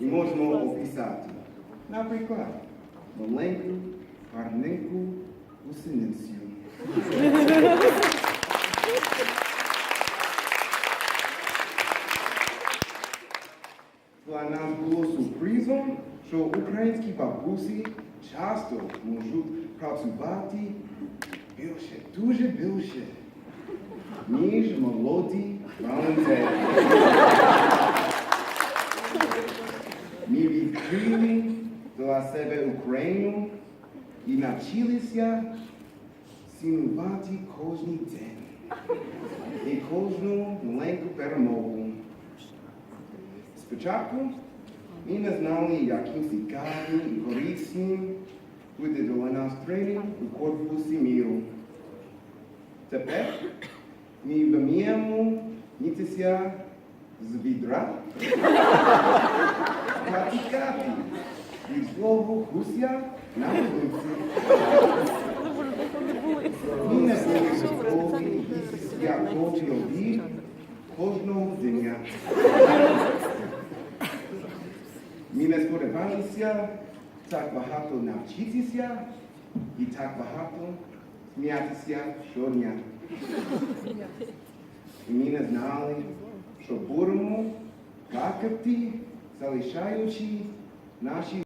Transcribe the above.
і можемо описати. Наприклад, маленьку, гарненьку гусеницю. Для нас було сюрпризом, що українські бабусі часто можуть працювати більше, дуже більше, ніж молоді волонтери. Ми відкрили для себе Україну і навчилися цінувати кожен день і кожну маленьку перемогу. Спочатку ми не знали, яким цікавим і корисним буде для нас тренінг у корпусі міру. Тепер ми вміємо мітися з відра від злого гуся на вулиці. Ми не були готові їстися кожен обід кожного дня. Ми не сподівалися так багато навчитися і так багато сміятися щодня. Ми не знали, що будемо плакати, залишаючи наші